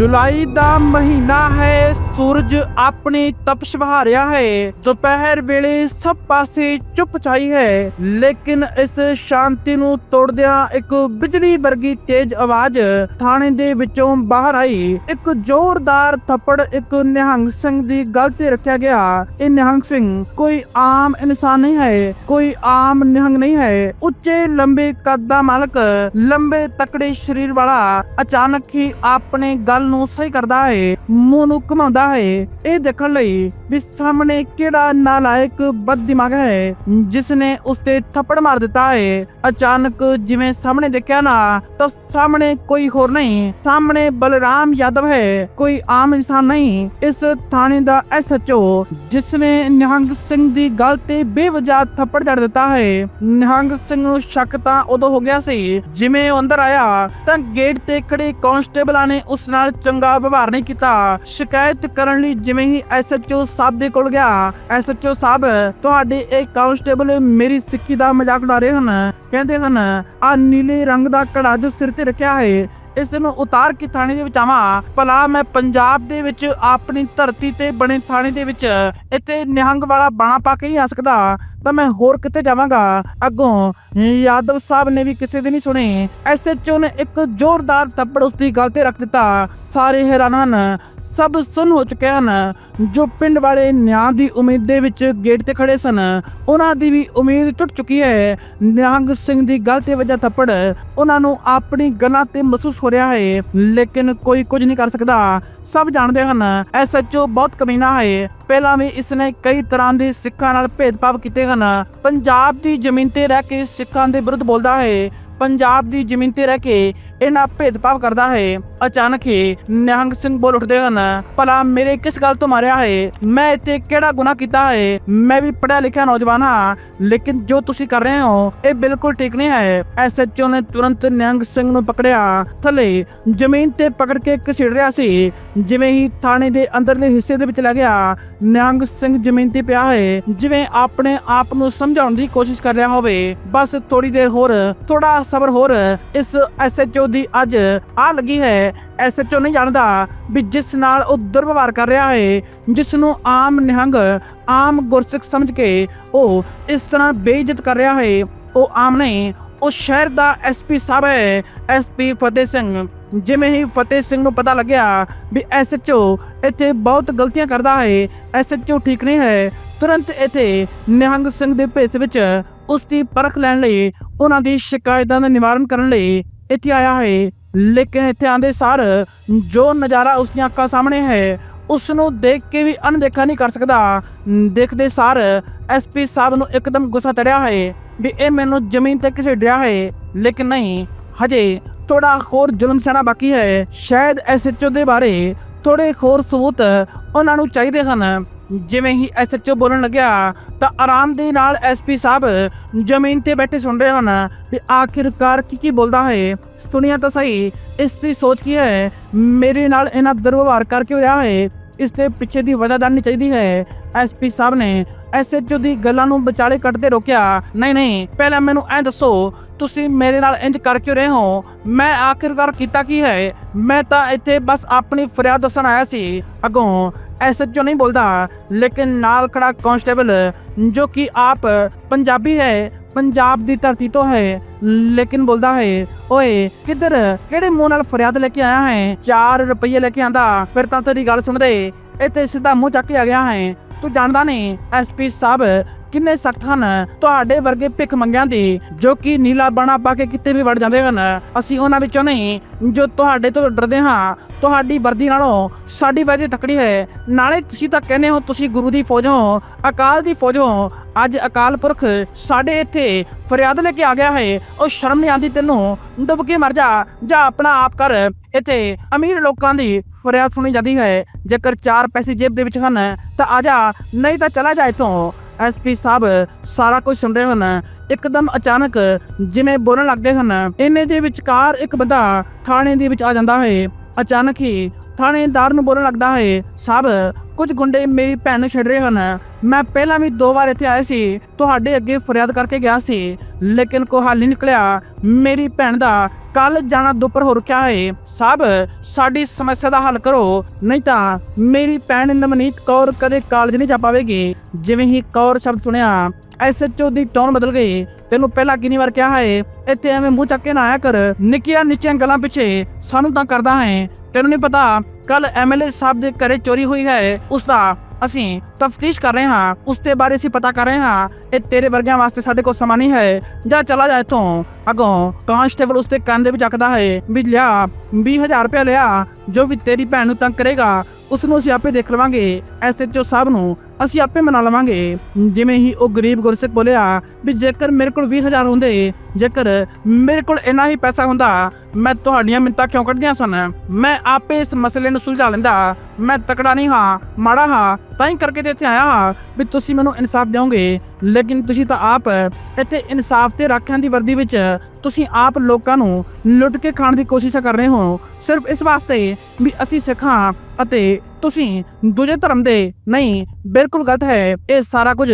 ਜੁਲਾਈ ਦਾ ਮਹੀਨਾ ਹੈ, ਸੂਰਜ ਆਪਣੀ ਤਪਸ਼ ਵਹਾ ਹੈ। ਦੁਪਹਿਰ ਵੇਲੇ ਸਭ ਪਾਸੇ ਚੁੱਪ ਛਾਈ ਹੈ, ਲੇਕਿਨ ਇਸ ਸ਼ਾਂਤੀ ਨੂੰ ਤੋੜਦਿਆਂ ਇੱਕ ਬਿਜਲੀ ਵਰਗੀ ਤੇਜ਼ ਆਵਾਜ਼ ਥਾਣੇ ਦੇ ਵਿੱਚੋਂ ਬਾਹਰ ਆਈ। ਇੱਕ ਜ਼ੋਰਦਾਰ ਥੱਪੜ ਇੱਕ ਨਿਹੰਗ ਸਿੰਘ ਦੀ ਗੱਲ ਤੇ ਰੱਖਿਆ ਗਿਆ। ਇਹ ਨਿਹੰਗ ਸਿੰਘ ਕੋਈ ਆਮ ਇਨਸਾਨ ਨਹੀਂ ਹੈ, ਕੋਈ ਆਮ ਨਿਹੰਗ ਨਹੀਂ ਹੈ। ਉੱਚੇ, ਲੰਬੇ ਕੱਦ ਦਾ ਮਾਲਕ, ਲੰਬੇ ਤਕੜੇ ਸਰੀਰ ਵਾਲਾ, ਅਚਾਨਕ ਹੀ ਆਪਣੇ ਗੱਲ ਨੂੰ ਸਹੀ ਕਰਦਾ ਹੈ ਮੂੰਹ ਨੂੰ ਘੁਮਾਉਂਦਾ ਹੈ ਇਹ ਦੇਖਣ ਲਈ ਵੀ ਸਾਹਮਣੇ ਕਿਹੜਾ ਨਾਲਾਇਕ ਬਦ ਦਿਮਾਗ ਹੈ ਜਿਸ ਨੇ ਉਸ ਤੇ ਥੱਪੜ ਮਾਰ ਦਿੱਤਾ ਹੈ। ਅਚਾਨਕ ਜਿਵੇਂ ਸਾਹਮਣੇ ਦੇਖਿਆ ਨਾ, ਤਾਂ ਸਾਹਮਣੇ ਕੋਈ ਹੋਰ ਨਹੀਂ, ਸਾਹਮਣੇ ਬਲਰਾਮ ਯਾਦਵ ਹੈ, ਕੋਈ ਆਮ ਇਨਸਾਨ ਨਹੀਂ। ਇਸ ਥਾਣੇ ਦਾ ਐਸਐਚਓ ਜਿਸ ਨੇ ਨਿਹੰਗ ਸਿੰਘ ਦੀ ਗੱਲ ਤੇ ਬੇਵਜਾ ਥੱਪੜ ਜੜ ਦਿੱਤਾ ਹੈ। ਨਿਹੰਗ ਸਿੰਘ ਨੂੰ ਸ਼ੱਕ ਤਾਂ ਉਦੋਂ ਹੋ ਗਿਆ ਸੀ, ਜਿਵੇਂ ਉਹ ਅੰਦਰ ਆਇਆ, ਤਾਂ ਗੇਟ ਤੇ ਖੜੇ ਕਾਂਸਟੇਬਲਾਂ ਨੇ ਉਸ ਨਾਲ ਚੰਗਾ ਵਿਵਹਾਰ ਨਹੀਂ ਕੀਤਾ। ਸ਼ਿਕਾਇਤ ਕਰਨ ਲਈ ਜਿਵੇਂ ਹੀ ਐਸਐਚਓ ਸਾਹਿਬ ਦੇ ਕੋਲ ਗਿਆ। ਐਸਐਚਓ ਸਾਹਿਬ, ਤੁਹਾਡੇ ਇਹ ਕਾਂਸਟੇਬਲ ਮੇਰੀ ਸਿੱਖੀ ਦਾ ਮਜ਼ਾਕ ਉਡਾ ਰਹੇ ਹਨ। ਕਹਿੰਦੇ ਹਨ, ਆ ਨੀਲੇ ਰੰਗ ਦਾ ਕੜਾ ਜੋ ਸਿਰ ਤੇ ਰੱਖਿਆ ਹੈ, ਇਸ ਨੂੰ ਉਤਾਰ ਕੇ ਥਾਣੇ ਦੇ ਵਿੱਚ ਆਵਾਂ। ਭਲਾ ਮੈਂ ਪੰਜਾਬ ਦੇ ਵਿੱਚ ਆਪਣੀ ਧਰਤੀ ਤੇ ਬਣੇ ਥਾਣੇ ਦੇ ਵਿੱਚ ਇੱਥੇ ਨਿਹੰਗ ਵਾਲਾ ਬਾਣਾ ਪਾ ਕੇ ਨਹੀਂ ਆ ਸਕਦਾ। ਤਾਂ ਮੈਂ ਹੋਰ ਕਿੱਥੇ ਜਾਵਾਂਗਾ? ਅੱਗੋਂ ਯਾਦਵ ਸਾਹਿਬ ਨੇ ਵੀ ਕਿਸੇ ਦੀ ਨਹੀਂ ਸੁਣੀ। ਐਸਐਚਓ ਨੇ ਇੱਕ ਜ਼ੋਰਦਾਰ ਥੱਪੜ ਉਸ ਦੀ ਗਲ ਤੇ ਰੱਖ ਦਿੱਤਾ। ਸਾਰੇ ਹੈਰਾਨ ਹਨ। ਸਭ ਸੁਣ ਹੋ ਚੁੱਕੇ ਹਨ। ਜੋ ਪਿੰਡ ਵਾਲੇ ਨਿਆਂ ਦੀ ਉਮੀਦ ਦੇ ਵਿੱਚ ਗੇਟ ਤੇ ਖੜੇ ਸਨ, ਉਹਨਾਂ ਦੀ ਵੀ ਉਮੀਦ ਟੁੱਟ ਚੁੱਕੀ ਹੈ। ਨਿਹੰਗ ਸਿੰਘ ਦੀ ਗਲ ਤੇ ਵੱਜਾ ਥੱਪੜ, ਉਹਨਾਂ ਨੂੰ ਆਪਣੀ ਗੱਲਾਂ ਤੇ ਮਹਿਸੂਸ ਹੋ ਰਿਹਾ ਹੈ। ਲੇਕਿਨ ਕੋਈ ਕੁਝ ਨਹੀਂ ਕਰ ਸਕਦਾ। ਸਭ ਜਾਣਦੇ ਹਨ ਐਸਐਚਓ ਬਹੁਤ ਕਮੀਨਾ ਹੈ। ਪਹਿਲਾਂ ਵੀ ਇਸ ਨੇ ਕਈ ਤਰ੍ਹਾਂ ਦੇ ਸਿੱਖਾਂ ਨਾਲ ਭੇਦਭਾਵ ਕੀਤੇ ਹਨ। ਪੰਜਾਬ ਦੀ ਜ਼ਮੀਨ ਤੇ ਰਹਿ ਕੇ ਸਿੱਖਾਂ ਦੇ ਵਿਰੁੱਧ ਬੋਲਦਾ ਹੈ। ਪੰਜਾਬ ਦੀ ਜ਼ਮੀਨ ਤੇ ਰਹਿ ਕੇ ਇਹਨਾਂ ਭੇਦਭਾਵ ਕਰਦਾ ਹੈ। ਅਚਾਨਕ ਹੀ ਨਿਹੰਗ ਸਿੰਘ ਬੋਲ ਉੱਠਦੇ ਹਨ, ਭਲਾ ਮੇਰੇ ਕਿਸ ਗੱਲ ਤੋਂ ਮਾਰਿਆ ਹੈ? ਮੈਂ ਇੱਥੇ ਕਿਹੜਾ ਗੁਨਾਹ ਕੀਤਾ ਹੈ? ਮੈਂ ਵੀ ਪੜ੍ਹਿਆ ਲਿਖਿਆ ਨੌਜਵਾਨ ਹਾਂ, ਲੇਕਿਨ ਜੋ ਤੁਸੀਂ ਕਰ ਰਹੇ ਹੋ, ਇਹ ਬਿਲਕੁਲ ਠੀਕ ਨਹੀਂ ਹੈ। ਐਸਐਚਓ ਨੇ ਤੁਰੰਤ ਨਿਹੰਗ ਸਿੰਘ ਨੂੰ ਪਕੜਿਆ। ਥੱਲੇ ਜ਼ਮੀਨ ਤੇ ਪਕੜ ਕੇ ਘਸੀੜ ਰਿਹਾ ਸੀ, ਜਿਵੇਂ ਹੀ ਥਾਣੇ ਦੇ ਅੰਦਰਲੇ ਹਿੱਸੇ ਦੇ ਵਿੱਚ ਲੱਗਿਆ ਨਿਹੰਗ ਸਿੰਘ ਜ਼ਮੀਨ ਤੇ ਪਿਆ ਹੈ, ਜਿਵੇਂ ਆਪਣੇ ਆਪ ਨੂੰ ਸਮਝਾਉਣ ਦੀ ਕੋਸ਼ਿਸ਼ ਕਰ ਰਿਹਾ ਹੋਵੇ। ਬਸ ਥੋੜੀ ਦੇਰ ਹੋਰ ਥੋੜਾ ਸਬਰ ਹੋਰ, ਇਸ ਐਸਐਚਓ ਦੀ ਅੱਜ ਆ ਲੱਗੀ ਹੈ। ਐਸਐਚਓ ਨਹੀਂ ਜਾਣਦਾ ਵੀ ਜਿਸ ਨਾਲ ਉਹ ਦੁਰਵਿਵਹਾਰ ਕਰ ਰਿਹਾ ਹੈ ਜਿਸ ਨੂੰ ਆਮ ਨਿਹੰਗ, ਆਮ ਗੁਰਸਿੱਖ ਸਮਝ ਕੇ ਉਹ ਇਸ ਤਰ੍ਹਾਂ ਬੇਇੱਜ਼ਤ ਕਰ ਰਿਹਾ ਹੈ। ਉਹ ਆਮ ਨਹੀਂ, ਉਹ ਸ਼ਹਿਰ ਦਾ ਐਸਪੀ ਸਾਹਿਬ ਹੈ ਐਸਪੀ ਫਤਿਹ ਸਿੰਘ। ਜਿਵੇਂ ਹੀ ਫਤਿਹ ਸਿੰਘ ਨੂੰ ਪਤਾ ਲੱਗਿਆ ਵੀ ਐਸਐਚਓ ਇੱਥੇ ਬਹੁਤ ਗਲਤੀਆਂ ਕਰਦਾ ਹੈ ਐਸਐਚਓ ਠੀਕ ਨਹੀਂ ਹੈ, ਤੁਰੰਤ ਇੱਥੇ ਨਿਹੰਗ ਸਿੰਘ ਦੇ ਭੇਸ ਵਿੱਚ ਉਸ ਦੀ ਪਰਖ ਲੈਣ ਲਈ, ਉਹਨਾਂ ਦੀ ਸ਼ਿਕਾਇਤਾਂ ਦਾ ਨਿਵਾਰਨ ਕਰਨ ਲਈ ਇੱਥੇ ਆਇਆ ਹੈ। ਲੇਕਿਨ ਇੱਥੇ ਆਂਦੇ ਸਾਰ ਜੋ ਨਜ਼ਾਰਾ ਉਸ ਦੀਆਂ ਅੱਖਾਂ ਸਾਹਮਣੇ ਹੈ ਉਸ ਨੂੰ ਦੇਖ ਕੇ ਵੀ ਅਣਦੇਖਾ ਨਹੀਂ ਕਰ ਸਕਦਾ। ਦੇਖਦੇ ਸਾਰ ਐਸਪੀ ਸਾਹਿਬ ਨੂੰ ਇੱਕਦਮ ਗੁੱਸਾ ਚੜਿਆ ਹੈ ਵੀ ਇਹ ਮੈਨੂੰ ਜ਼ਮੀਨ ਤੇ ਕਿਸੇ ਡਿਆ ਹੈ। ਲੇਕਿਨ ਨਹੀਂ, ਹਜੇ ਥੋੜਾ ਹੋਰ ਜ਼ੁਲਮ ਸਹਿਣਾ ਬਾਕੀ ਹੈ। ਸ਼ਾਇਦ ਐਸਐਚਓ ਦੇ ਬਾਰੇ ਥੋੜੇ ਹੋਰ ਸਬੂਤ ਉਹਨਾਂ ਨੂੰ ਚਾਹੀਦੇ ਹਨ। ਜਿਵੇਂ ਹੀ ਐਸਐਚਓ ਬੋਲਣ ਲੱਗਿਆ, ਤਾਂ ਆਰਾਮ ਦੇ ਨਾਲ ਐਸਪੀ ਸਾਹਿਬ ਜ਼ਮੀਨ ਤੇ ਬੈਠੇ ਸੁਣ ਰਹੇ ਹਨ ਵੀ ਆਖਿਰਕਾਰ ਕੀ ਕੀ ਬੋਲਦਾ ਹੈ। ਸੁਣਿਆ ਤਾਂ ਸਹੀ, ਇਸ ਦੀ ਸੋਚ ਕੀ ਹੈ? ਮੇਰੇ ਨਾਲ ਇਹਨਾਂ ਦੁਰਵਿਵਹਾਰ ਕਰਕੇ ਕਿਉਂ ਰਿਹਾ ਹੈ? ਇਸ ਦੇ ਪਿੱਛੇ ਦੀ ਵਜ੍ਹਾ ਜਾਣਨੀ ਚਾਹੀਦੀ ਹੈ। ਐਸਪੀ ਸਾਹਿਬ ਨੇ ਐਸਐਚਓ ਦੀ ਗੱਲਾਂ ਨੂੰ ਵਿਚਾਲੇ ਕੱਢਦੇ ਰੋਕਿਆ, ਨਹੀਂ ਨਹੀਂ, ਪਹਿਲਾਂ ਮੈਨੂੰ ਐਂ ਦੱਸੋ, ਤੁਸੀਂ ਮੇਰੇ ਨਾਲ ਇੰਜ ਕਰ ਕਿਉਂ ਰਹੇ ਹੋ? ਮੈਂ ਆਖਿਰਕਾਰ ਕੀਤਾ ਕੀ ਹੈ? ਮੈਂ ਤਾਂ ਇੱਥੇ ਬਸ ਆਪਣੀ ਫਰਿਆਦ ਦੱਸਣ ਆਇਆ ਸੀ। ਅੱਗੋਂ ਐਸਐਚਓ ਨਹੀਂ ਬੋਲਦਾ, ਲੇਕਿਨ ਨਾਲ ਖੜਾ ਕਾਂਸਟੇਬਲ, ਜੋ ਕਿ ਆਪ ਪੰਜਾਬੀ ਹੈ, ਪੰਜਾਬ ਦੀ ਧਰਤੀ ਤੋਂ ਹੈ, ਲੇਕਿਨ ਬੋਲਦਾ ਹੈ, ਓਏ, ਕਿੱਧਰ? ਕਿਹੜੇ ਮੂੰਹ ਨਾਲ ਫਰਿਆਦ ਲੈ ਕੇ ਆਇਆ ਹੈ? 4 ਰੁਪਏ ਲੈ ਕੇ ਆਂਦਾ। ਫਿਰ ਤਾਂ ਤੇਰੀ ਗੱਲ ਸੁਣਦੇ ਇੱਥੇ ਸਿੱਧਾ ਮੂੰਹ ਚੱਕ ਕੇ ਆ ਗਿਆ ਹੈ। ਤੂੰ ਜਾਣਦਾ ਨਹੀਂ ਐਸਪੀ ਸਾਹਿਬ ਕਿੰਨੇ ਸਖਤ ਹਨ? ਤੁਹਾਡੇ ਵਰਗੇ ਭਿੱਖ ਮੰਗਿਆਂ ਦੀ ਜੋ ਕਿ ਨੀਲਾ ਬਾਣਾ ਪਾ ਕੇ ਕਿਤੇ ਵੀ ਵੜ ਜਾਂਦੇ ਹਨ, ਅਸੀਂ ਉਹਨਾਂ ਵਿੱਚੋਂ ਨਹੀਂ, ਜੋ ਤੁਹਾਡੇ ਤੋਂ ਡਰਦੇ ਹਾਂ, ਤੁਹਾਡੀ ਵਰਦੀ ਨਾਲੋਂ ਸਾਡੀ ਵਰਦੀ ਤਕੜੀ ਹੈ। ਨਾਲੇ ਤੁਸੀਂ ਤਾਂ ਕਹਿੰਦੇ ਹੋ, ਤੁਸੀਂ ਗੁਰੂ ਦੀ ਫੌਜ ਹੋ, ਅਕਾਲ ਦੀ ਫੌਜ ਹੋ। ਅੱਜ ਅਕਾਲ ਪੁਰਖ ਸਾਡੇ ਇੱਥੇ ਫਰਿਆਦ ਲੈ ਕੇ ਆ ਗਿਆ ਹੈ। ਉਹ ਸ਼ਰਮ ਨਹੀਂ ਆਉਂਦੀ ਤੈਨੂੰ? ਡੁੱਬ ਕੇ ਮਰ ਜਾ। ਜਾਂ ਆਪਣਾ ਆਪ ਕਰ। ਇੱਥੇ ਅਮੀਰ ਲੋਕਾਂ ਦੀ ਫਰਿਆਦ ਸੁਣੀ ਜਾਂਦੀ ਹੈ। ਜੇਕਰ ਚਾਰ ਪੈਸੇ ਜੇਬ ਦੇ ਵਿੱਚ ਹਨ, ਤਾਂ ਆ ਜਾ। ਨਹੀਂ ਤਾਂ ਚਲਾ ਜਾ ਇੱਥੋਂ। ਐਸਪੀ ਸਾਹਿਬ, ਸਾਰਾ ਕੁਝ ਸੁਣਦੇ ਹਨ। ਇੱਕਦਮ ਅਚਾਨਕ ਜਿਵੇਂ ਬੋਲਣ ਲੱਗਦੇ ਹਨ, ਇੰਨੇ ਦੇ ਵਿਚਕਾਰ ਇੱਕ ਬੰਦਾ ਥਾਣੇ ਦੇ ਵਿੱਚ ਆ ਜਾਂਦਾ ਹੈ। ਅਚਾਨਕ ਹੀ ਥਾਣੇਦਾਰ ਨੂੰ ਬੋਲਣ ਲੱਗਦਾ ਹੈ ਸਾਹਿਬ ਕੁਝ ਗੁੰਡੇ ਮੇਰੀ ਭੈਣ ਨੂੰ ਛੱਡ ਰਹੇ ਹਨ। ਮੈਂ ਪਹਿਲਾਂ ਵੀ ਦੋ ਵਾਰ ਇੱਥੇ ਆਇਆ ਸੀ, ਤੁਹਾਡੇ ਅੱਗੇ ਫਰਿਆਦ ਕਰਕੇ ਗਿਆ ਸੀ। ਲੇਕਿਨ ਕੋਈ ਹੱਲ ਨਹੀਂ ਨਿਕਲਿਆ। ਮੇਰੀ ਭੈਣ ਦਾ ਕੱਲ ਜਾਣਾ ਦੁਪਰ ਹੋ ਰੁਕਿਆ ਹੈ। ਸਾਹਿਬ ਸਾਡੀ ਸਮੱਸਿਆ ਦਾ ਹੱਲ ਕਰੋ। ਨਹੀਂ ਤਾਂ ਮੇਰੀ ਭੈਣ ਨਮਨੀਤ ਕੌਰ ਕਦੇ ਕਾਲਜ ਨਹੀਂ ਜਾ ਪਾਵੇਗੀ। ਜਿਵੇਂ ਹੀ ਕੌਰ ਸ਼ਬਦ ਸੁਣਿਆ ਐਸਐਚਓ ਦੀ ਟੋਨ ਬਦਲ ਗਈ। ਤੈਨੂੰ ਪਹਿਲਾਂ ਕਿੰਨੀ ਵਾਰ ਕਿਹਾ ਹੈ, ਇੱਥੇ ਐਵੇਂ ਮੂੰਹ ਚੱਕ ਕੇ ਨਾ ਆਇਆ ਕਰ। ਨਿੱਕੀਆਂ ਨਿੱਚੀਆਂ ਗੱਲਾਂ ਪਿੱਛੇ ਸਾਨੂੰ ਤਾਂ ਕਰਦਾ ਹੈ। ਤੈਨੂੰ ਨਹੀਂ ਪਤਾ ਕੱਲ ਐਮਐਲਏ ਸਾਹਿਬ ਦੇ ਘਰੇ ਚੋਰੀ ਹੋਈ ਹੈ। ਉਸ ਦਾ ਅਸੀਂ ਤਫਤੀਸ਼ ਕਰ ਰਹੇ ਹਾਂ, ਉਸ ਦੇ ਬਾਰੇ ਅਸੀਂ ਪਤਾ ਕਰ ਰਹੇ ਹਾਂ, ਇਹ ਤੇਰੇ ਵਰਗਿਆਂ ਵਾਸਤੇ ਸਾਡੇ ਕੋਲ ਸਮਾਂ ਨਹੀਂ ਹੈ। ਜਾ ਚਲਾ ਜਾ ਇੱਥੋਂ। ਅਗੋਂ ਕਾਂਸਟੇਬਲ ਉਸ ਦੇ ਕੰਨ ਦੇ ਵਿੱਚ ਚੱਕਦਾ ਹੈ, ਵੀ ਲਿਆ 20000 ਰੁਪਏ ਲਿਆ, ਜੋ ਵੀ ਤੇਰੀ ਭੈਣ ਨੂੰ ਤੰਗ ਕਰੇਗਾ ਉਸ ਨੂੰ ਅਸੀਂ ਆਪੇ ਦੇਖ ਲਵਾਂਗੇ ਐਸਐਚਓ ਸਾਹਿਬ ਨੂੰ ਅਸੀਂ ਆਪੇ ਮਨਾ ਲਵਾਂਗੇ। ਜਿਵੇਂ ਹੀ ਉਹ ਗਰੀਬ ਗੁਰਸਿੱਖ ਬੋਲਿਆ, ਵੀ ਜੇਕਰ ਮੇਰੇ ਕੋਲ 20000 ਹੁੰਦੇ, ਜੇਕਰ ਮੇਰੇ ਕੋਲ ਇੰਨਾ ਹੀ ਪੈਸਾ ਹੁੰਦਾ, ਮੈਂ ਤੁਹਾਡੀਆਂ ਮਿੰਤਾਂ ਕਿਉਂ ਕੱਢੀਆਂ ਸਨ? ਮੈਂ ਆਪੇ ਇਸ ਮਸਲੇ ਨੂੰ ਸੁਲਝਾ ਲੈਂਦਾ, ਮੈਂ ਤਕੜਾ ਨਹੀਂ ਹਾਂ, ਮਾੜਾ ਹਾਂ, ਤਾਂ ਹੀ ਕਰਕੇ ਤੇ ਇੱਥੇ ਆਇਆ ਹਾਂ ਵੀ ਤੁਸੀਂ ਮੈਨੂੰ ਇਨਸਾਫ ਦਿਓਗੇ, ਲੇਕਿਨ ਤੁਸੀਂ ਤਾਂ ਆਪ ਇੱਥੇ ਇਨਸਾਫ ਤੇ ਰਾਖਿਆਂ ਦੀ ਵਰਦੀ ਵਿੱਚ ਤੁਸੀਂ ਆਪ ਲੋਕਾਂ ਨੂੰ ਲੁੱਟ ਕੇ ਖਾਣ ਦੀ ਕੋਸ਼ਿਸ਼ ਕਰ ਰਹੇ ਹੋ। ਸਿਰਫ ਇਸ ਵਾਸਤੇ ਵੀ ਅਸੀਂ ਸਿੱਖਾਂ ਅਤੇ ਤੁਸੀਂ ਦੂਜੇ ਧਰਮ ਦੇ ਨਹੀਂ, ਬਿਲਕੁਲ ਗਲਤ ਹੈ। ਇਹ ਸਾਰਾ ਕੁਝ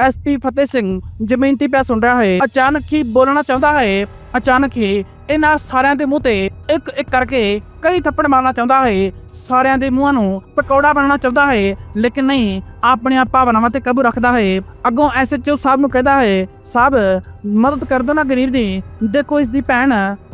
ਐਸਪੀ ਫਤਿਹ ਸਿੰਘ ਜਮੀਨ ਤੇ ਪਿਆ ਸੁਣ ਰਿਹਾ ਹੈ। ਅਚਾਨਕ ਹੀ ਬੋਲਣਾ ਚਾਹੁੰਦਾ ਹੈ। ਅਚਾਨਕ ਹੀ ਇਹਨਾਂ ਸਾਰਿਆਂ ਦੇ ਮੂੰਹ ਤੇ ਇੱਕ ਇੱਕ ਕਰਕੇ ਕਈ ਥੱਪੜ ਮਾਰਨਾ ਚਾਹੁੰਦਾ ਹੈ। ਸਾਰਿਆਂ ਦੇ ਮੂੰਹਾਂ ਨੂੰ ਪਕੌੜਾ ਬਣਾਉਣਾ ਚਾਹੁੰਦਾ ਹੈ, ਲੇਕਿਨ ਨਹੀਂ, ਆਪਣੀਆਂ ਭਾਵਨਾਵਾਂ ਤੇ ਕਾਬੂ ਰੱਖਦਾ ਹੈ। ਅੱਗੋਂ ਐਸਐਚਓ ਸਾਹਿਬ ਨੂੰ ਕਹਿੰਦਾ ਹੈ, ਸਾਹਿਬ, ਮਦਦ ਕਰ ਦੋ ਨਾ ਗਰੀਬ ਦੀ। ਦੇਖੋ ਇਸ ਦੀ ਭੈਣ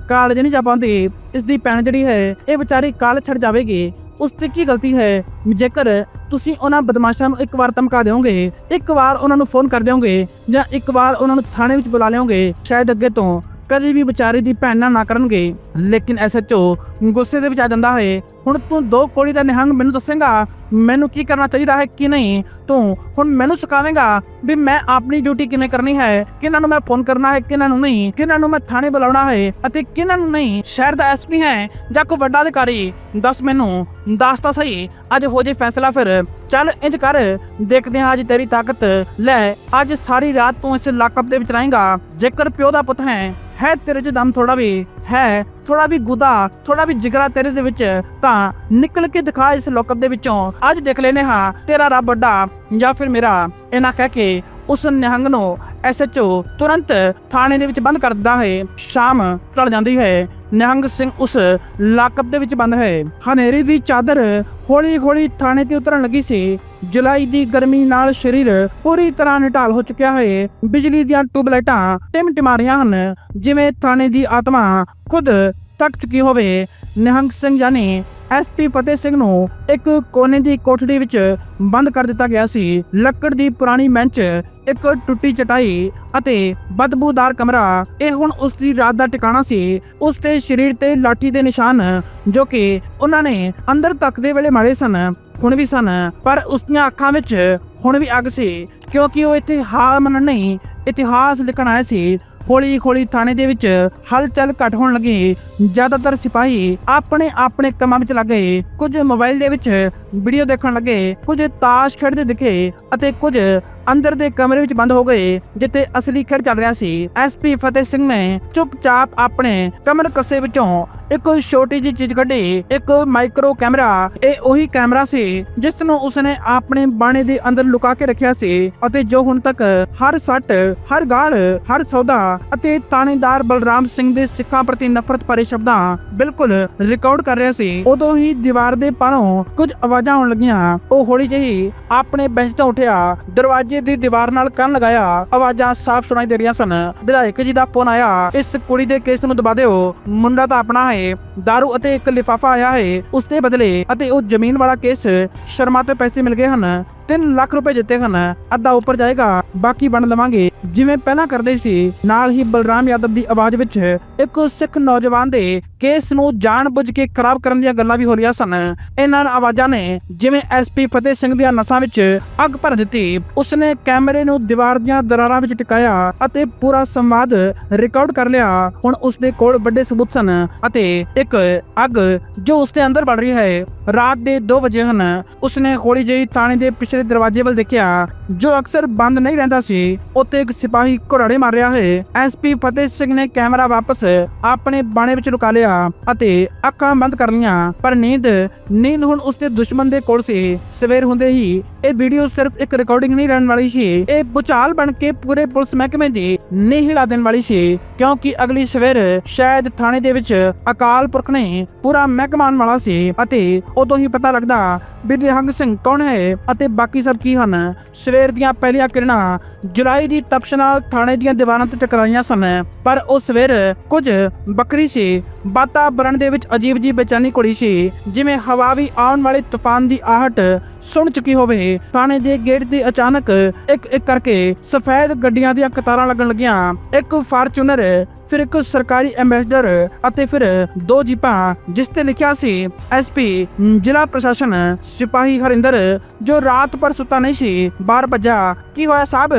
ਕਾਲਜ ਨਹੀਂ ਜਾ ਪਾਉਂਦੀ। ਇਸ ਦੀ ਭੈਣ ਜਿਹੜੀ ਹੈ, ਇਹ ਵਿਚਾਰੀ ਕਾਲਜ ਛੱਡ ਜਾਵੇਗੀ। ਉਸ ਤੇ ਕੀ ਗਲਤੀ ਹੈ? ਜੇਕਰ ਤੁਸੀਂ ਉਹਨਾਂ ਬਦਮਾਸ਼ਾਂ ਨੂੰ ਇੱਕ ਵਾਰ ਧਮਕਾ ਦਿਓਗੇ, ਇੱਕ ਵਾਰ ਉਹਨਾਂ ਨੂੰ ਫੋਨ ਕਰ ਦਿਓਗੇ ਜਾਂ ਇੱਕ ਵਾਰ ਉਹਨਾਂ ਨੂੰ ਥਾਣੇ ਵਿੱਚ ਬੁਲਾ ਲਿਓਗੇ, ਸ਼ਾਇਦ ਅੱਗੇ ਤੋਂ ਕਦੇ ਵੀ ਵਿਚਾਰੇ ਦੀ ਭੈਣ ਨਾ ਕਰਨਗੇ। ਲੇਕਿਨ ਐਸਐਚਓ ਗੁੱਸੇ ਦੇ ਵਿੱਚ ਆ ਜਾਂਦਾ ਹੈ, ਹੁਣ ਤੂੰ ਦੋ ਕੋੜੀ ਦਾ ਨਿਹੰਗ ਮੈਨੂੰ ਦੱਸੇਗਾ, ਮੈਨੂੰ ਕੀ ਕਰਨਾ ਚਾਹੀਦਾ ਹੈ ਕਿ ਨਹੀਂ? ਤੂੰ ਹੁਣ ਮੈਨੂੰ ਸਿਖਾਵੇਂਗਾ ਵੀ ਮੈਂ ਆਪਣੀ ਡਿਊਟੀ ਕਿਵੇਂ ਕਰਨੀ ਹੈ, ਕਿਹਨਾਂ ਨੂੰ ਮੈਂ ਫੋਨ ਕਰਨਾ ਹੈ, ਕਿਹਨਾਂ ਨੂੰ ਨਹੀਂ, ਕਿਹਨਾਂ ਨੂੰ ਮੈਂ ਥਾਣੇ ਬੁਲਾਉਣਾ ਹੈ ਅਤੇ ਕਿਹਨਾਂ ਨੂੰ ਨਹੀਂ? ਸ਼ਹਿਰ ਦਾ ਐਸਪੀ ਹੈ ਜਾਂ ਕੋਈ ਵੱਡਾ ਅਧਿਕਾਰੀ? ਦੱਸ ਮੈਨੂੰ, ਦੱਸ ਤਾਂ ਸਹੀ, ਅੱਜ ਹੋ ਜੇ ਫੈਸਲਾ ਫਿਰ। ਚੱਲ ਇੰਜ ਕਰ, ਦੇਖਦੇ ਹਾਂ ਅੱਜ ਤੇਰੀ ਤਾਕਤ। ਲੈ, ਅੱਜ ਸਾਰੀ ਰਾਤ ਤੂੰ ਇਸ ਲਾਕਅਪ ਦੇ ਵਿੱਚ ਰਹੇਗਾ, ਜੇਕਰ ਪਿਓ ਦਾ ਪੁੱਤ ਹੈ ਹੈ ਤੇਰੇ 'ਚ ਦਮ ਥੋੜਾ ਵੀ, ਹੈ ਥੋੜਾ ਵੀ ਗੁਦਾ ਥੋੜਾ ਵੀ ਜਿਗਰਾ ਤੇਰੇ ਦੇ ਵਿੱਚ, ਤਾਂ ਨਿਕਲ ਕੇ ਦਿਖਾ ਇਸ ਲੋਕਅਪ ਦੇ ਵਿੱਚੋਂ। ਅੱਜ ਦੇਖ ਲੈਨੇ ਹਾਂ ਤੇਰਾ ਰੱਬ ਵੱਡਾ ਜਾਂ ਫਿਰ ਮੇਰਾ ਇਹਨਾਂ ਕਹਿ ਕੇ ਉਸ ਨਿਹੰਗ ਨੂੰ ਐਸਐਚਓ ਤੁਰੰਤ ਥਾਣੇ ਦੇ ਵਿੱਚ ਬੰਦ ਕਰ ਦਿੰਦਾ ਹੈ। ਸ਼ਾਮ ਢਲ ਜਾਂਦੀ ਹੈ। ਨਿਹੰਗ ਸਿੰਘ ਉਸ ਲਾਕਅਪ ਦੇ ਵਿੱਚ ਬੰਦ ਹੈ। ਹਨੇਰੀ ਦੀ ਚਾਦਰ ਹੌਲੀ-ਹੌਲੀ ਥਾਣੇ ਤੇ ਉਤਰਨ ਲੱਗੀ ਸੀ। ਜੁਲਾਈ ਦੀ ਗਰਮੀ ਨਾਲ ਸਰੀਰ ਪੂਰੀ ਤਰ੍ਹਾਂ ਨਿਟਾਲ ਹੋ ਚੁੱਕਿਆ ਹੈ। ਬਿਜਲੀ ਦੀਆਂ ਟਿਊਬਲਾਈਟਾਂ ਟਿਮਟਿਮਾ ਰਹੀਆਂ ਹਨ। ਜਿਵੇਂ ਥਾਣੇ ਦੀ ਆਤਮਾ ਖੁਦ ਤੱਕ ਚੁੱਕੀ ਹੋਵੇ। ਨਿਹੰਗ ਸਿੰਘ ਜਾਨੀ ਐਸਪੀ ਫਤਿਹ ਸਿੰਘ ਨੂੰ ਇੱਕ ਕੋਨੇ ਦੀ ਕੋਠੜੀ ਵਿੱਚ ਬੰਦ ਕਰ ਦਿੱਤਾ ਗਿਆ ਸੀ। ਲੱਕੜ ਦੀ ਪੁਰਾਣੀ ਮੈਂਚ ਇੱਕ ਟੁੱਟੀ ਚਟਾਈ ਅਤੇ ਬਦਬੂਦਾਰ ਕਮਰਾ, ਇਹ ਹੁਣ ਉਸ ਦੀ ਰਾਤ ਦਾ ਟਿਕਾਣਾ ਸੀ। ਉਸ ਦੇ ਸਰੀਰ ਤੇ ਲਾਠੀ ਦੇ ਨਿਸ਼ਾਨ, ਜੋ ਕਿ ਉਹਨਾਂ ਨੇ ਅੰਦਰ ਤੱਕਦੇ ਵੇਲੇ ਮਾਰੇ ਸਨ, ਹੁਣ ਵੀ ਸਨ। ਪਰ ਉਸ ਦੀਆਂ ਅੱਖਾਂ ਵਿੱਚ ਹੁਣ ਵੀ ਅੱਗ ਸੀ, ਕਿਉਂਕਿ ਉਹ ਇੱਥੇ ਹਾਰ ਮੰਨਣ ਨਹੀਂ, ਇਤਿਹਾਸ ਲਿਖਣ ਆਇਆ ਸੀ। ਹੌਲੀ ਹੌਲੀ ਥਾਣੇ ਦੇ ਵਿੱਚ ਹਲਚਲ ਘਟ ਹੋਣ ਲੱਗੀ। ਜ਼ਿਆਦਾਤਰ ਸਿਪਾਹੀ ਆਪਣੇ ਆਪਣੇ ਕੰਮਾਂ ਵਿੱਚ ਲੱਗ। ਗਏ ਕੁਝ ਮੋਬਾਈਲ ਦੇ ਵਿੱਚ ਵੀਡੀਓ ਦੇਖਣ ਲੱਗੇ। ਕੁਝ ਤਾਸ਼ ਖੇਡਦੇ ਦਿਖੇ ਅਤੇ ਕੁਝ ਅੰਦਰ ਦੇ ਕਮਰੇ ਵਿੱਚ ਬੰਦ ਹੋ ਗਏ, ਜਿੱਥੇ ਅਸਲੀ ਖੇਡ ਚੱਲ ਰਿਹਾ ਸੀ। ਐਸਪੀ ਫਤਿਹ ਸਿੰਘ ਨੇ ਚੁੱਪਚਾਪ ਆਪਣੇ ਕਮਰ ਕੱਸੇ ਵਿੱਚੋਂ ਇੱਕ ਛੋਟੀ ਜਿਹੀ ਚੀਜ਼ ਕੱਢੀ, ਇੱਕ ਮਾਈਕਰੋ ਕੈਮਰਾ। ਇਹ ਉਹੀ ਕੈਮਰਾ ਸੀ, ਜਿਸ ਨੂੰ ਉਸਨੇ ਆਪਣੇ ਬਾਣੇ ਦੇ ਅੰਦਰ ਲੁਕਾ ਕੇ ਰੱਖਿਆ ਸੀ ਅਤੇ ਜੋ ਹੁਣ ਤੱਕ ਹਰ ਸੱਟ, ਹਰ ਗਾਲ, ਹਰ ਸੌਦਾ ਅਤੇ ਥਾਣੇਦਾਰ ਬਲਰਾਮ ਸਿੰਘ ਦੇ ਸਿੱਖਾਂ ਪ੍ਰਤੀ ਨਫ਼ਰਤ ਭਰੇ ਸ਼ਬਦਾਂ ਬਿਲਕੁਲ ਰਿਕਾਰਡ ਕਰ ਰਿਹਾ ਸੀ। ਉਦੋਂ ਹੀ ਦੀਵਾਰ ਦੇ ਪਾਰੋਂ ਕੁਝ ਆਵਾਜ਼ਾਂ ਆਉਣ ਲੱਗੀਆਂ। ਉਹ ਹੌਲੀ ਜਿਹੀ ਆਪਣੇ ਬੈਂਚ ਤੋਂ ਉੱਠਿਆ। ਦਰਵਾਜ਼ੇ ਦੀ ਦੀਵਾਰ ਨਾਲ ਕੰਨ ਲਗਾਇਆ, ਆਵਾਜ਼ਾਂ ਸਾਫ਼ ਸੁਣਾਈ ਦੇ ਰਹੀਆਂ ਸਨ। ਵਿਧਾਇਕ ਜੀ ਦਾ ਫੋਨ ਆਇਆ, ਇਸ ਕੁੜੀ ਦੇ ਕੇਸ ਨੂੰ ਦਬਾ ਦਿਓ। ਮੁੰਡਾ ਤਾਂ ਆਪਣਾ ਹੈ, दारू ਅਤੇ ਇੱਕ ਲਿਫਾਫਾ ਆਇਆ ਹੈ ਉਸ ਦੇ ਬਦਲੇ ਅਤੇ ਉਹ ਜ਼ਮੀਨ ਵਾਲਾ ਕੇਸ ਸ਼ਰਮਾ ਤੇ ਪੈਸੇ ਮਿਲ ਗਏ ਹਨ। 3 ਲੱਖ ਰੁਪਏ ਜਿੱਤੇ ਹਨ। ਅੱਧਾ ਉੱਪਰ ਜਾਏਗਾ, ਬਾਕੀ ਵੰਡ ਲਵਾਂਗੇ। ਜਿਵੇਂ ਪਹਿਲਾਂ ਕਰਦੇ ਸੀ, ਨਾਲ ਹੀ ਬਲਰਾਮ ਯਾਦਵ ਦੀ ਆਵਾਜ਼ ਵਿੱਚ ਇੱਕ ਸਿੱਖ ਨੌਜਵਾਨ ਦੇ ਕੇਸ ਨੂੰ ਜਾਣਬੁੱਝ ਕੇ ਖਰਾਬ ਕਰਨ ਦੀਆਂ ਗੱਲਾਂ ਵੀ ਹੋ ਰਹੀਆਂ ਸਨ। ਇਹਨਾਂ ਆਵਾਜ਼ਾਂ ਨੇ ਜਿਵੇਂ ਐਸਪੀ ਫਤਿਹ ਸਿੰਘ ਦੀਆਂ ਨਸਾਂ ਵਿੱਚ ਅੱਗ ਭਰ ਦਿੱਤੀ। ਉਸਨੇ ਕੈਮਰੇ ਨੂੰ ਦੀਵਾਰ ਦੀਆਂ ਦਰਾਰਾਂ ਵਿੱਚ ਟਿਕਾਇਆ ਅਤੇ ਪੂਰਾ ਸੰਵਾਦ ਰਿਕਾਰਡ ਕਰ ਲਿਆ। ਹੁਣ ਉਸਦੇ ਕੋਲ ਵੱਡੇ ਸਬੂਤ ਸਨ ਅਤੇ ਇੱਕ ਅੱਗ ਜੋ ਉਸਦੇ ਅੰਦਰ ਬਲ ਰਹੀ ਹੈ, ਰਾਤ ਦੇ 2 ਵਜੇ ਹਨ। ਉਸਨੇ ਹੌਲੀ ਜਿਹੀ ਥਾਣੇ ਦੇ ਪਿਛਲੇ ਦਰਵਾਜ਼ੇ ਵੱਲ ਦੇਖਿਆ, ਜੋ ਅਕਸਰ ਬੰਦ ਨਹੀਂ ਰਹਿੰਦਾ ਸੀ, ਉੱਥੇ ਇੱਕ ਸਿਪਾਹੀ ਘੁਰਾੜੇ ਮਾਰ ਰਿਹਾ ਹੈ। ਐਸਪੀ ਫਤਿਹ ਸਿੰਘ ਨੇ ਕੈਮਰਾ ਵਾਪਸ ਆਪਣੇ ਬਾਣੇ ਵਿੱਚ ਲੁਕਾ ਲਿਆ ਅਤੇ ਅੱਖਾਂ ਬੰਦ ਕਰ ਲਈਆਂ, ਪਰ ਨੀਂਦ ਨੀਂਦ ਹੁਣ ਉਸਦੇ ਦੁਸ਼ਮਣ ਦੇ ਕੋਲ ਸੀ। ਸਵੇਰ ਹੁੰਦੇ ਹੀ ਇਹ ਵੀਡੀਓ ਸਿਰਫ ਇੱਕ ਰਿਕਾਰਡਿੰਗ ਨਹੀਂ ਰਹਿਣ ਵਾਲੀ ਸੀ, ਇਹ ਭੁਚਾਲ ਬਣ ਕੇ ਪੂਰੇ ਪੁਲਿਸ ਮਹਿਕਮੇ ਦੀ ਨੀਂਹ ਹਿਲਾ ਦੇਣ ਵਾਲੀ ਸੀ, ਕਿਉਂਕਿ ਅਗਲੀ ਸਵੇਰ ਸ਼ਾਇਦ ਥਾਣੇ ਦੇ ਵਿੱਚ ਅਕਾਲ ਪੁਰਖ ਨੇ ਪੂਰਾ ਮਹਿਕਮਾ ਆਉਣ ਵਾਲਾ ਸੀ ਅਤੇ ਉਦੋਂ ਹੀ ਪਤਾ ਲੱਗਦਾ ਵੀ ਨਿਹੰਗ ਸਿੰਘ ਕੌਣ ਹੈ ਅਤੇ ਬਾਕੀ ਸਭ ਕੀ ਹਨ? ਸਵੇਰ ਦੀਆਂ ਪਹਿਲੀਆਂ ਕਿਰਨਾਂ ਜੁਲਾਈ ਦੀ ਤਪਸ਼ ਨਾਲ ਥਾਣੇ ਦੀਆਂ ਦੀਵਾਰਾਂ ਤੇ ਟਕਰਾਈਆਂ ਸਨ, ਪਰ ਉਹ ਸਵੇਰ ਕੁਝ ਬੱਕਰੀ ਸੀ। ਵਾਤਾਵਰਣ ਦੇ ਵਿੱਚ ਅਜੀਬ ਜੀ ਬੇਚੈਨੀ ਕੁੜੀ ਸੀ, ਜਿਵੇਂ ਹਵਾ ਵੀ ਆਉਣ ਵਾਲੇ ਤੂਫਾਨ ਦੀ ਆਹਟ ਸੁਣ ਚੁੱਕੀ ਹੋਵੇ। ਥਾਣੇ ਦੇ ਗੇਟ ਤੇ ਅਚਾਨਕ ਇੱਕ ਇੱਕ ਕਰਕੇ ਸਫੈਦ ਗੱਡੀਆਂ ਦੀਆਂ ਕਤਾਰਾਂ ਲੱਗਣ ਲੱਗੀਆਂ। ਇੱਕ ਫਾਰਚੂਨਰ, ਫਿਰ ਇੱਕ ਸਰਕਾਰੀ ਐਂਬੈਸਡਰ ਅਤੇ ਫਿਰ ਦੋ ਜੀਪਾਂ, ਜਿਸ ਤੇ ਲਿਖਿਆ ਸੀ ਐਸਪੀ ਜ਼ਿਲ੍ਹਾ ਪ੍ਰਸ਼ਾਸਨ ਸਿਪਾਹੀ ਹਰਿੰਦਰ, ਜੋ ਰਾਤ ਪਰ ਸੁੱਤਾ ਨਹੀਂ ਸੀ, ਬਾਹਰ ਭੱਜਾ। ਕੀ ਹੋਇਆ ਸਾਹਿਬ?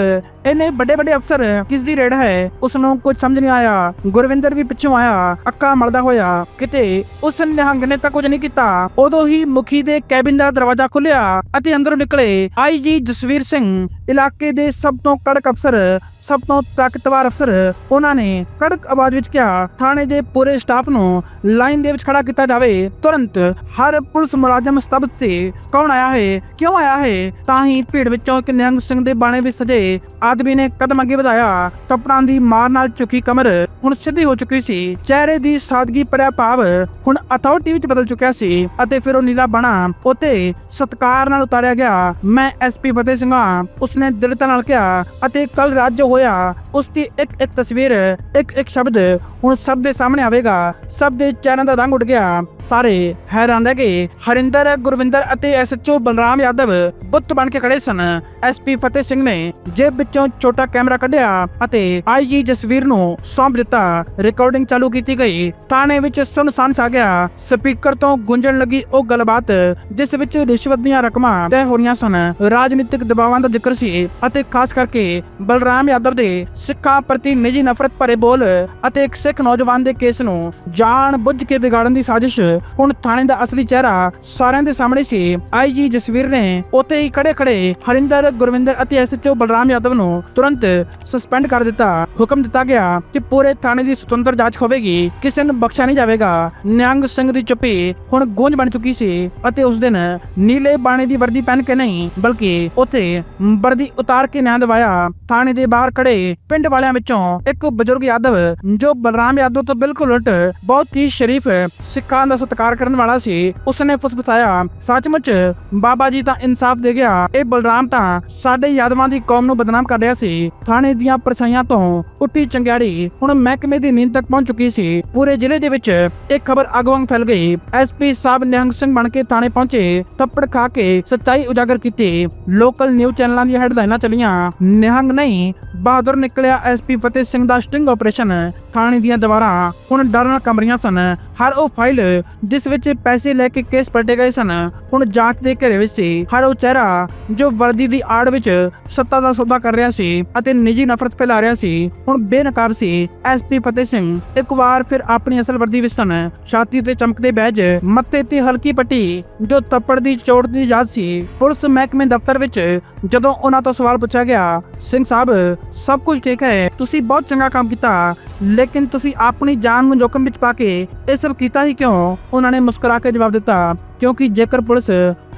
ਇਹਨੇ ਵੱਡੇ ਵੱਡੇ ਅਫਸਰ ਕਿਸ ਦੀ ਰੇਡ ਹੈ? ਉਸ ਨੂੰ ਕੁਝ ਸਮਝ ਨਹੀਂ ਆਇਆ। ਗੁਰਵਿੰਦਰ ਵੀ ਪਿੱਛੋਂ ਆਇਆ, ਅੱਖਾਂ ਮਲਦਾ ਹੋਇਆ। ਕਿਤੇ ਉਸ ਨਿਹੰਗ ਨੇ ਤਾਂ ਕੁਝ ਨਹੀਂ ਕੀਤਾ। ਉਦੋਂ ਹੀ ਮੁਖੀ ਦੇ ਕੈਬਿਨ ਦਾ ਦਰਵਾਜ਼ਾ ਖੁੱਲਿਆ ਅਤੇ ਅੰਦਰੋਂ ਨਿਕਲੇ ਆਈਜੀ ਜਸਵੀਰ ਸਿੰਘ। ਇਲਾਕੇ ਦੇ ਸਭ ਤੋਂ ਕੜਕ ਅਫਸਰ, ਸਭ ਤੋਂ ਤਾਕਤਵਰ ਅਫਸਰ, ਉਹਨਾਂ ਨੇ ਕੜਕ ਆਵਾਜ਼ ਵਿੱਚ ਕਿਹਾ, ਥਾਣੇ ਦੇ ਪੂਰੇ ਸਟਾਫ ਨੂੰ ਲਾਈਨ ਦੇ ਵਿੱਚ ਖੜਾ ਕੀਤਾ ਜਾਵੇ। ਤੁਰੰਤ ਹਰ ਪੁਲਿਸ ਮੁਲਾਜ਼ਮ ਸਤਬਦ ਸੀ। ਕੌਣ ਆਇਆ ਹੈ? ਕਿਉਂ ਆਇਆ ਹੈ? ਤਾਂ ਹੀ ਭੀੜ ਵਿੱਚੋਂ ਇੱਕ ਨਿਹੰਗ ਸਿੰਘ ਦੇ ਬਾਣੇ ਵਿੱਚ ਸਜੇ। ਆਦਮੀ ਨੇ ਕਦਮ ਅੱਗੇ ਵਧਾਇਆ ਕੱਪੜਾਂ ਦੀ ਮਾਰ ਨਾਲ ਝੁਕੀ ਕਮਰ। ਹੁਣ ਸਿੱਧੀ ਹੋ ਚੁੱਕੀ ਸੀ। ਚਿਹਰੇ ਦੀ ਸਾਦਗੀ ਭਰਿਆ ਭਾਵ ਹੁਣ ਅਥਾਰਟੀ ਵਿੱਚ ਬਦਲ ਚੁੱਕਿਆ ਸੀ ਅਤੇ ਫਿਰ ਉਹ ਨੀਲਾ ਬਾਣਾ ਉਤੇ ਸਤਕਾਰ ਨਾਲ ਉਤਾਰਿਆ ਗਿਆ। ਮੈਂ ਐਸਪੀ ਫਤਿਹ ਸਿੰਘ, ਉਸਨੇ ਦ੍ਰਿੜਤਾ ਨਾਲ ਕਿਹਾ ਅਤੇ ਕੱਲ ਰਾਤ ਜੋ ਹੋਇਆ ਉਸ ਦੀ ਇੱਕ ਇੱਕ ਤਸਵੀਰ, ਇੱਕ ਇੱਕ ਸ਼ਬਦ ਹੁਣ ਸਭ ਦੇ ਸਾਹਮਣੇ ਆਵੇਗਾ। ਸਭ ਦੇ ਚਿਹਰਿਆਂ ਦਾ ਰੰਗ ਉੱਡ ਗਿਆ। ਸਾਰੇ ਹੈਰਾਨ ਰਹਿ ਗਏ। ਹਰਿੰਦਰ, ਗੁਰਵਿੰਦਰ ਅਤੇ ਐਸਐਚਓ ਬਲਰਾਮ ਯਾਦਵ ਬੁੱਤ ਬਣ ਕੇ ਖੜੇ ਸਨ। ਐਸਪੀ ਫਤਿਹ ਸਿੰਘ ਨੇ ਜੇਬ ਵਿੱਚੋਂ ਛੋਟਾ ਕੈਮਰਾ ਕੱਢਿਆ ਅਤੇ ਆਈਜੀ ਜਸਵੀਰ ਨੂੰ ਸੌਂਪ ਦਿੱਤਾ। ਰਿਕਾਰਡਿੰਗ ਚਾਲੂ ਕੀਤੀ ਗਈ। ਥਾਣੇ ਵਿੱਚ ਸੁਨਸਾਨ ਛਾ ਗਿਆ। ਸਪੀਕਰ ਤੋਂ ਗੂੰਜਣ ਲੱਗੀ ਉਹ ਗੱਲਬਾਤ, ਜਿਸ ਵਿੱਚ ਰਿਸ਼ਵਤ ਦੀਆਂ ਰਕਮਾਂ ਤੈਅ ਹੋ ਰਹੀਆਂ ਸਨ। ਰਾਜਨੀਤਿਕ ਦਬਾਵਾਂ ਦਾ ਜ਼ਿਕਰ ਸੀ ਅਤੇ ਖਾਸ ਕਰਕੇ ਬਲਰਾਮ ਯਾਦਵ ਦੇ ਸਿੱਖਾਂ ਪ੍ਰਤੀ ਨਿੱਜੀ ਨਫ਼ਰਤ ਭਰੇ ਬੋਲ ਅਤੇ ਇੱਕ ਸਿੱਖ ਨੌਜਵਾਨ ਦੇ ਕੇਸ ਨੂੰ ਜਾਣ ਬੁੱਝ ਕੇ ਵਿਗਾੜਨ ਦੀ ਸਾਜ਼ਿਸ਼ ਹੁਣ ਥਾਣੇ ਦਾ ਅਸਲੀ ਚਿਹਰਾ ਸਾਰਿਆਂ ਦੇ ਸਾਹਮਣੇ ਸੀ। ਆਈਜੀ ਜਸਵੀਰ ਨੇ ਉੱਥੇ ਹੀ ਖੜੇ ਖੜੇ ਹਰਿੰਦਰ, ਗੁਰਵਿੰਦਰ ਅਤੇ ਐਸਐਚਓ ਬਲਰਾਮ ਯਾਦਵ ਨੂੰ ਤੁਰੰਤ ਸਸਪੈਂਡ ਕਰ ਦਿੱਤਾ। ਹੁਕਮ ਦਿੱਤਾ ਗਿਆ ਕਿ ਪੂਰੇ ਥਾਣੇ ਦੀ ਸੁਤੰਤਰ ਜਾਂਚ ਹੋਵੇਗੀ। ਕਿਸੇ ਨੂੰ ਬਖਸ਼ਿਆ ਨਹੀਂ ਜਾਵੇਗਾ। ਨਿਹੰਗ ਸਿੰਘ ਦੀ ਚੁੱਪੀ ਹੁਣ ਗੂੰਜ ਬਣ ਚੁੱਕੀ ਸੀ ਅਤੇ ਉਸ ਦਿਨ ਨੀਲੇ ਬਾਣੇ ਦੀ ਵਰਦੀ ਪਹਿਨ ਕੇ ਨਹੀਂ, ਬਲਕਿ ਉੱਥੇ ਵਰਦੀ ਉਤਾਰ ਕੇ ਨਿਆਂ ਦਵਾਇਆ। ਥਾਣੇ ਦੇ ਬਾਹਰ ਖੜੇ ਪਿੰਡ ਵਾਲਿਆਂ ਵਿੱਚੋਂ ਇੱਕ ਬਜ਼ੁਰਗ ਯਾਦਵ, ਜੋ ਬਲਰਾਮ ਯਾਦਵ ਤੋਂ ਬਿਲਕੁਲ ਉਲਟ ਬਹੁਤ ਹੀ ਸ਼ਰੀਫ ਸਿੱਖਾਂ ਦਾ ਸਤਿਕਾਰ ਕਰਨ ਵਾਲਾ ਸੀ, ਉਸਨੇ ਫੁਸਫੁਸਾਇਆ ਸੱਚਮੁੱਚ ਬਾਬਾ ਜੀ ਤਾਂ ਇਨਸਾਫ ਦੇ ਗਿਆ। ਇਹ ਬਲਰਾਮ ਤਾਂ ਸਾਡੇ ਯਾਦਵਾਂ ਦੀ ਕੌਮ ਨੂੰ ਬਦਨਾਮ ਕਰ ਰਿਹਾ ਸੀ। ਥਾਣੇ ਦੀਆਂ ਪਰਛਾਈਆਂ ਤੋਂ ਉੱਠੀ ਚੰਗਿਆੜੀ ਹੁਣ ਮੈਂ ਮਹਿਕਮੇ ਦੀ ਨੀਂਦ ਤੱਕ ਪਹੁੰਚ ਚੁੱਕੀ ਸੀ। ਪੂਰੇ ਜ਼ਿਲ੍ਹੇ ਦੇ ਵਿੱਚ ਇਹ ਖਬਰ ਅਗਵਾਂਗ ਫੈਲ ਗਈ। ਐਸਪੀ ਸਾਹਿਬ ਨਿਹੰਗ ਸਿੰਘ ਬਣ ਕੇ ਥਾਣੇ ਪਹੁੰਚੇ, ਥੱਪੜ ਖਾ ਕੇ ਸੱਚਾਈ ਉਜਾਗਰ ਕੀਤੀ। ਲੋਕਲ ਨਿਊਜ਼ ਚੈਨਲਾਂ ਦੀਆਂ ਹੈਡਲਾਈਨਾਂ ਚੱਲੀਆਂ। ਨਿਹੰਗ ਨਹੀਂ, ਬਹਾਦਰ ਨਿਕਲਿਆ ਐਸਪੀ ਫਤਿਹ ਸਿੰਘ ਦਾ ਸਟਿੰਗ ਆਪਰੇਸ਼ਨ। ਥਾਣੇ ਦੀਆਂ ਦੀਵਾਰਾਂ ਹੁਣ ਡਰ ਨਾਲ ਕਮਰੀਆਂ ਸਨ। ਹਰ ਉਹ ਫਾਈਲ ਜਿਸ ਵਿੱਚ ਪੈਸੇ ਲੈ ਕੇ ਕੇਸ ਪਲਟੇ ਗਏ ਸਨ, ਹੁਣ ਜਾਂਚ ਦੇ ਘੇਰੇ ਵਿੱਚ ਸੀ। ਹਰ ਉਹ ਚਿਹਰਾ ਜੋ ਵਰਦੀ ਦੀ ਆੜ ਵਿੱਚ ਸੱਤਾ ਦਾ ਸੌਦਾ ਕਰ ਰਿਹਾ ਸੀ ਅਤੇ ਨਿੱਜੀ ਨਫ਼ਰਤ ਫੈਲਾ ਰਿਹਾ ਸੀ, ਹੁਣ ਬੇਨਕਾਬ ਸੀ ਐਸਪੀ ਫਤਿਹ ਸਿੰਘ, ਇੱਕ ਵਾਰ ਫਿਰ ਆਪਣੀ ਅਸਲ ਵਰਦੀ ਵਿੱਚ ਸਨ ਛਾਤੀ ਤੇ ਚਮਕਦੇ ਬੈਜ ਮੱਥੇ ਤੇ ਹਲਕੀ ਪੱਟੀ, ਜੋ ਤੱਪੜ ਦੀ, ਚੋਟ ਦੀ ਯਾਦ ਸੀ, ਪੁਲਿਸ ਮਹਿਕਮੇ ਦਫ਼ਤਰ ਵਿੱਚ ਜਦੋਂ ਉਹਨਾਂ ਤੋਂ ਸਵਾਲ ਪੁੱਛਿਆ ਗਿਆ, ਸਿੰਘ ਸਾਹਿਬ, ਸਭ ਕੁਝ ਠੀਕ ਹੈ, ਤੁਸੀਂ ਬਹੁਤ ਚੰਗਾ ਕੰਮ ਕੀਤਾ, ਲੇਕਿਨ ਤੁਸੀਂ ਆਪਣੀ ਜਾਨ ਨੂੰ ਜੋਖਮ ਵਿੱਚ ਪਾ ਕੇ ਇਹ ਸਭ ਕੀਤਾ ਹੀ ਕਿਉਂ? ਉਹਨਾਂ ਨੇ ਮੁਸਕਰਾ ਕੇ ਜਵਾਬ ਦਿੱਤਾ ਕਿਉਂਕਿ ਜੇਕਰ ਪੁਲਿਸ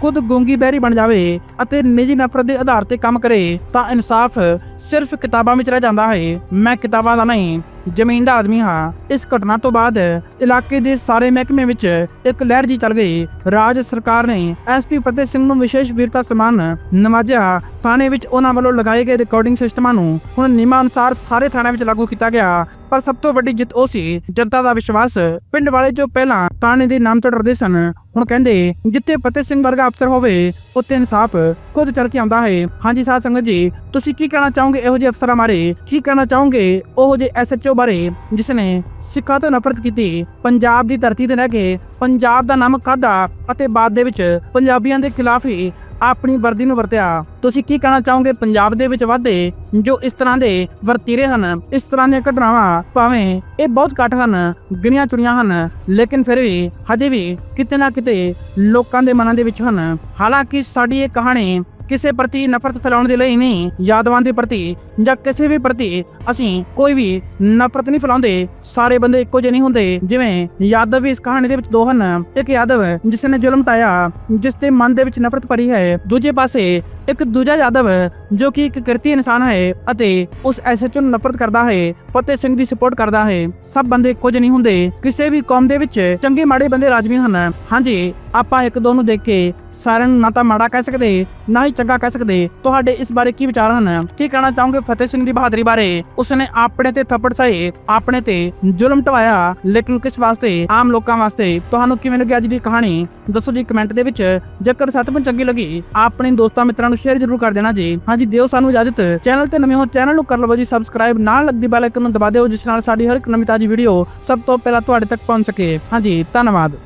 ਖੁਦ ਗੂੰਗੀ ਬਹਿਰੀ ਬਣ ਜਾਵੇ ਅਤੇ ਨਿੱਜੀ ਨਫ਼ਰਤ ਦੇ ਆਧਾਰ ਤੇ ਕੰਮ ਕਰੇ, ਤਾਂ ਇਨਸਾਫ ਸਿਰਫ ਕਿਤਾਬਾਂ ਵਿੱਚ ਰਹਿ ਜਾਂਦਾ ਹੈ। ਮੈਂ ਕਿਤਾਬਾਂ ਦਾ ਨਹੀਂ, ਜ਼ਮੀਨ ਦਾ ਆਦਮੀ ਹਾਂ। ਇਸ ਘਟਨਾ ਤੋਂ ਬਾਅਦ ਇਲਾਕੇ ਦੇ ਸਾਰੇ ਮਹਿਕਮੇ ਵਿੱਚ ਇੱਕ ਲਹਿਰ ਜੀ ਚੱਲ ਗਈ। ਰਾਜ ਸਰਕਾਰ ਨੇ ਐਸਪੀ ਫਤਿਹ ਸਿੰਘ ਨੂੰ ਵਿਸ਼ੇਸ਼ ਵੀਰਤਾ ਸਨਮਾਨ ਨਵਾਜਿਆ। ਥਾਣੇ ਵਿੱਚ ਉਹਨਾਂ ਵੱਲੋਂ ਲਗਾਏ ਗਏ ਰਿਕਾਰਡਿੰਗ ਸਿਸਟਮਾਂ ਨੂੰ ਹੁਣ ਨਿਯਮਾਂ ਅਨੁਸਾਰ ਸਾਰੇ ਥਾਣਿਆਂ ਵਿੱਚ ਲਾਗੂ ਕੀਤਾ ਗਿਆ। ਪਰ ਸਭ ਤੋਂ ਵੱਡੀ ਜਿੱਤ ਉਹ ਸੀ, ਜਨਤਾ ਦਾ ਵਿਸ਼ਵਾਸ। ਪਿੰਡ ਵਾਲੇ ਜੋ ਪਹਿਲਾਂ ਥਾਣੇ ਦੇ ਨਾਮ ਤੋਂ ਡਰਦੇ ਸਨ ਹੁਣ ਕਹਿੰਦੇ, ਜਿੱਥੇ ਫਤਿਹ ਸਿੰਘ ਵਰਗਾ ਅਫਸਰ ਹੋਵੇ, ਉੱਥੇ ਇਨਸਾਫ ਖੁਦ ਚੱਲ ਕੇ ਆਉਂਦਾ ਹੈ। ਹਾਂਜੀ ਸਾਧ ਸੰਗਤ ਜੀ, ਤੁਸੀਂ ਕੀ ਕਹਿਣਾ ਚਾਹੋਗੇ ਇਹੋ ਜਿਹੇ ਅਫਸਰਾਂ ਬਾਰੇ? ਕੀ ਕਹਿਣਾ ਚਾਹੋਗੇ ਉਹ ਜਿਹੇ ਐਸਐਚਓ ਬਾਰੇ ਜਿਸ ਨੇ ਸਿੱਖਾਂ ਤੋਂ ਨਫ਼ਰਤ ਕੀਤੀ, ਪੰਜਾਬ ਦੀ ਧਰਤੀ ਤੇ ਰਹਿ ਕੇ ਪੰਜਾਬ ਦਾ ਨਾਮ ਕਾਦਾ ਅਤੇ ਬਾਅਦ ਦੇ ਵਿੱਚ ਪੰਜਾਬੀਆਂ ਦੇ ਖਿਲਾਫ ਹੀ ਆਪਣੀ ਵਰਦੀ ਨੂੰ ਵਰਤਿਆ। ਤੁਸੀਂ ਕੀ ਕਹਿਣਾ ਚਾਹੋਗੇ ਪੰਜਾਬ ਦੇ ਵਿੱਚ ਵਾਧੇ ਜੋ ਇਸ ਤਰ੍ਹਾਂ ਦੇ ਵਰਤੀਰੇ ਹਨ? ਇਸ ਤਰ੍ਹਾਂ ਦੀਆਂ ਘਟਨਾਵਾਂ ਭਾਵੇਂ ਇਹ ਬਹੁਤ ਘੱਟ ਹਨ, ਗਿਣੀਆਂ ਚੁਣੀਆਂ ਹਨ, ਲੇਕਿਨ ਫਿਰ ਵੀ ਹਜੇ ਵੀ ਕਿਤੇ ਨਾ ਕਿਤੇ ਲੋਕਾਂ ਦੇ ਮਨਾਂ ਦੇ ਵਿੱਚ ਹਨ। ਹਾਲਾਂਕਿ ਸਾਡੀ ਇਹ ਕਹਾਣੀ ਕਿਸੇ ਪ੍ਰਤੀ ਨਫ਼ਰਤ ਫੈਲਾਉਣ ਦੇ ਲਈ ਨਹੀਂ, ਯਾਦਵਾਨ ਦੇ ਪ੍ਰਤੀ ਜਾਂ ਕਿਸੇ ਵੀ ਪ੍ਰਤੀ ਅਸੀਂ ਕੋਈ ਵੀ ਨਫ਼ਰਤ ਨਹੀਂ ਫੈਲਾਉਂਦੇ। ਸਾਰੇ ਬੰਦੇ ਇੱਕੋ ਜਿਹੇ ਨਹੀਂ ਹੁੰਦੇ। ਜਿਵੇਂ ਯਾਦਵ ਵੀ ਇਸ ਕਹਾਣੀ ਦੇ ਵਿੱਚ ਦੋ ਹਨ। ਇੱਕ ਯਾਦਵ ਜਿਸ ਨੇ ਜ਼ੁਲਮ ਟਾਇਆ, ਜਿਸ ਦੇ ਮਨ ਦੇ ਵਿੱਚ ਨਫ਼ਰਤ ਭਰੀ ਹੈ। ਦੂਜੇ ਪਾਸੇ ਇੱਕ ਦੂਜਾ ਯਾਦਵ, ਜੋ ਕਿ ਇੱਕ ਕਿਰਤੀ ਇਨਸਾਨ ਹੈ ਅਤੇ ਉਸ ਐਸਐਚਓ ਨੂੰ ਨਫ਼ਰਤ ਕਰਦਾ ਹੈ ਫਤਿਹ ਸਿੰਘ ਦੀ ਸਪੋਰਟ ਕਰਦਾ ਹੈ। ਸਭ ਬੰਦੇ ਕੁਝ ਨਹੀਂ ਹੁੰਦੇ। ਕਿਸੇ ਵੀ ਕੌਮ ਦੇ ਵਿੱਚ ਚੰਗੇ ਮਾੜੇ ਬੰਦੇ ਲਾਜ਼ਮੀ ਹਨ। ਹਾਂਜੀ, ਆਪਾਂ ਇੱਕ ਦੋ ਨੂੰ ਦੇਖ ਕੇ ਸਾਰਿਆਂ ਨੂੰ ਨਾ ਤਾਂ ਮਾੜਾ ਕਹਿ ਸਕਦੇ, ਨਾ ਹੀ ਚੰਗਾ ਕਹਿ ਸਕਦੇ। ਤੁਹਾਡੇ ਇਸ ਬਾਰੇ ਕੀ ਵਿਚਾਰ ਹਨ? ਕੀ ਕਹਿਣਾ ਚਾਹੋਗੇ ਫਤਿਹ ਸਿੰਘ ਦੀ ਬਹਾਦਰੀ ਬਾਰੇ? ਉਸਨੇ ਆਪਣੇ ਤੇ ਥੱਪੜ ਸਹੇ ਆਪਣੇ ਤੇ ਜ਼ੁਲਮ ਢਵਾਇਆ। ਲੇਕਿਨ ਕਿਸ ਵਾਸਤੇ? ਆਮ ਲੋਕਾਂ ਵਾਸਤੇ। ਤੁਹਾਨੂੰ ਕਿਵੇਂ ਲੱਗੀ ਅੱਜ ਦੀ ਕਹਾਣੀ? ਦੱਸੋ ਜੀ ਕਮੈਂਟ ਦੇ ਵਿੱਚ। ਜੇਕਰ ਸੱਚਮੁੱਚ ਚੰਗੀ ਲੱਗੀ, ਆਪਣੇ ਦੋਸਤਾਂ ਮਿੱਤਰਾਂ ਨੂੰ ਸ਼ੇਅਰ ਜ਼ਰੂਰ ਕਰ ਦੇਣਾ ਜੀ। ਹਾਂਜੀ, ਦਿਓ ਸਾਨੂੰ ਇਜਾਜ਼ਤ। ਚੈਨਲ ਤੇ ਨਵੇਂ ਹੋ ਚੈਨਲ ਨੂੰ ਕਰ ਲਵੋ ਜੀ ਸਬਸਕ੍ਰਾਈਬ ਨਾਲ ਲੱਗਦੀ ਬੈਲ ਆਈਕਨ ਨੂੰ ਦਬਾ ਦਿਓ, ਜਿਸ ਨਾਲ ਸਾਡੀ ਹਰ ਇੱਕ ਨਵੀਂ ਤਾਜ਼ੀ ਵੀਡੀਓ ਸਭ ਤੋਂ ਪਹਿਲਾਂ ਤੁਹਾਡੇ ਤੱਕ ਪਹੁੰਚ ਸਕੇ। ਹਾਂਜੀ, ਧੰਨਵਾਦ।